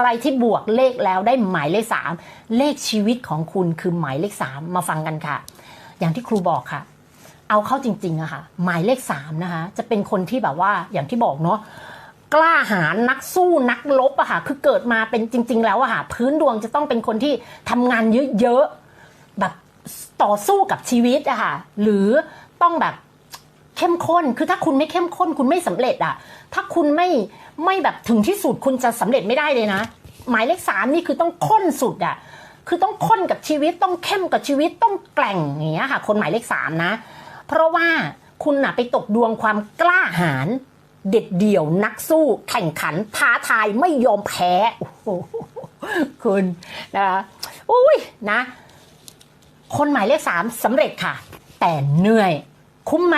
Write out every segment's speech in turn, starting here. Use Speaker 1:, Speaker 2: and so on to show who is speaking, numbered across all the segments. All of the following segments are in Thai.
Speaker 1: อะไรที่บวกเลขแล้วได้หมายเลขสามเลขชีวิตของคุณคือหมายเลขสามมาฟังกันค่ะ อย่างที่ครูบอกค่ะ เอาเข้าจริงๆอะค่ะหมายเลขสามนะคะจะเป็นคนที่แบบว่าอย่างที่บอกเนาะกล้าหาญนักสู้นักลบอะค่ะคือเกิดมาเป็นจริง ๆ แล้วอะค่ะพื้นดวงจะต้องเป็นคนที่ทำงานเยอะๆแบบต่อสู้กับชีวิตอะค่ะหรือต้องแบบ เข้มข้น คือถ้าคุณไม่เข้มข้น คุณไม่สำเร็จอะถ้าคุณไม่ไม่แบบถึงที่สุดคุณจะสำเร็จไม่ได้เลยนะ หมายเลขสามนี่คือต้องข้นสุดอะคือต้องข้นกับชีวิตต้องเข้มกับชีวิตต้องแกร่งอย่างเงี้ยค่ะ คนหมายเลขสามนะ เพราะว่าคุณน่ะไปตกดวงความกล้าหาญเด็ดเดี่ยวนักสู้แข่งขันท้าทายไม่ยอมแพ้โอ้โหคุณนะคะอุ้ยนะ คนหมายเลขสามสำเร็จค่ะ แต่เหนื่อย คุ้มไหม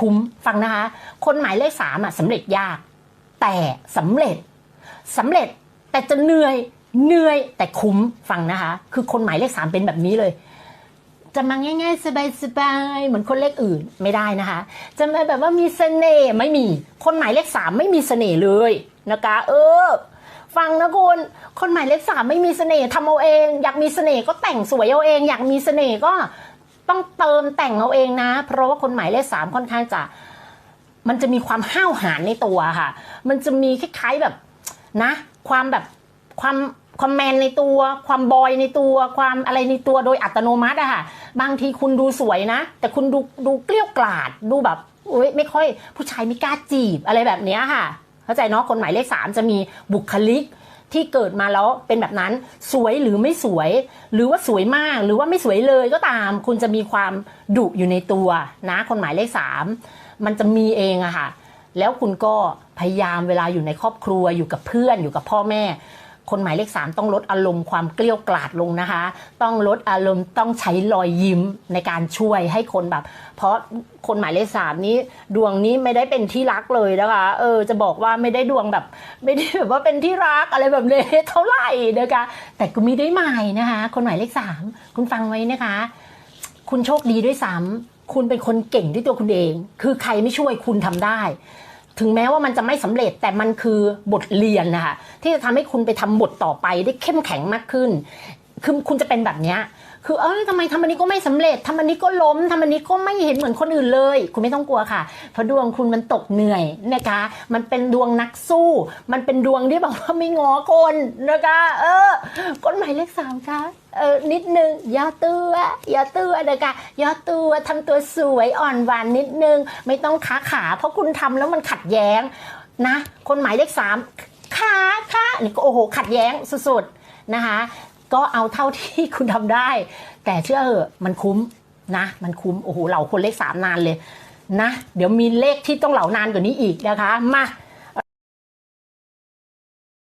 Speaker 1: คุ้มฟังนะคะ คนหมายเลขสามอะสำเร็จยาก แต่สำเร็จสำเร็จแต่จะเหนื่อยเหนื่อยแต่คุ้มฟังนะคะ คือคนหมายเลขสามเป็นแบบนี้เลย จะมาง่าย ๆ สบายๆเหมือนคนเลขอื่นไม่ได้นะคะ จะมาแบบว่ามีเสน่ห์ไม่มี คนหมายเลขสามไม่มีเสน่ห์เลยนะคะ เออ ฟังนะคุณคนหมายเลขสามไม่มีเสน่ห์ทำเอาเอง อยากมีเสน่ห์ก็แต่งสวยเอาเอง อยากมีเสน่ห์ก็ ต้องเติมแต่งเอาเองนะ เพราะว่าคนหมายเลขสามค่อนข้างจะ มันจะมีความห้าวหาญในตัวค่ะ มันจะมีคล้ายๆแบบนะ ความแบบความความแมนในตัว ความบอยในตัว ความอะไรในตัวโดยอัตโนมัติอะค่ะ บางทีคุณดูสวยนะ แต่คุณดูดูเกลี้ยวกล่อดดูแบบโอ๊ยไม่ค่อย ผู้ชายไม่กล้าจีบอะไรแบบเนี้ยค่ะ เข้าใจเนาะคนหมายเลขสามจะมีบุคลิก ที่เกิดมาแล้วเป็นแบบนั้นสวยหรือไม่สวย หรือว่าสวยมากหรือว่าไม่สวยเลยก็ตาม คุณจะมีความดุอยู่ในตัวนะ คนหมายเลขสามมันจะมีเองอะค่ะ แล้วคุณก็พยายามเวลาอยู่ในครอบครัวอยู่กับเพื่อนอยู่กับพ่อแม่ คนหมายเลขสามต้องลดอารมณ์ความเกลี้ยวกล่อดลงนะคะ ต้องลดอารมณ์ต้องใช้รอยยิ้มในการช่วยให้คนแบบ เพราะคนหมายเลขสามนี้ ดวงนี้ไม่ได้เป็นที่รักเลยนะคะเออจะบอกว่าไม่ได้ดวงแบบ ไม่ได้แบบว่าเป็นที่รักอะไรแบบนี้เท่าไหร่นะคะแต่ก็ไม่ได้หมายนะคะ คนหมายเลขสามคุณฟังไว้นะคะ คุณโชคดีด้วยซ้ำคุณเป็นคนเก่งด้วยตัวคุณเอง คือใครไม่ช่วยคุณทำได้ ถึงแม้ว่ามันจะไม่สำเร็จแต่มันคือบทเรียนนะคะที่จะทำให้คุณไปทำบทต่อไปได้เข้มแข็งมากขึ้น คือคุณจะเป็นแบบเนี้ยคือเอ้ยทำไมทำอันนี้ก็ไม่สำเร็จทำอันนี้ก็ล้มทำอันนี้ก็ไม่เห็นเหมือนคนอื่นเลย คุณไม่ต้องกลัวค่ะ เพราะดวงคุณมันตกเหนื่อยนะคะ มันเป็นดวงนักสู้ มันเป็นดวงที่แบบว่าไม่งอคนนะคะ เออคนหมายเลขสามค่ะเออนิดนึงย่อตัวย่อตัวนะคะย่อตัวทำตัวสวยอ่อนหวานนิดนึง ไม่ต้องขาขา เพราะคุณทำแล้วมันขัดแย้งนะ คนหมายเลขสามขาขานี่ก็โอ้โหขัดแย้งสุดๆนะคะ ก็เอาเท่าที่คุณทำได้ แต่เชื่อเหอะมันคุ้มนะ มันคุ้มโอ้โหเหล่าคนเลขสามนานเลยนะ เดี๋ยวมีเลขที่ต้องเหล่านานกว่านี้อีกนะคะมา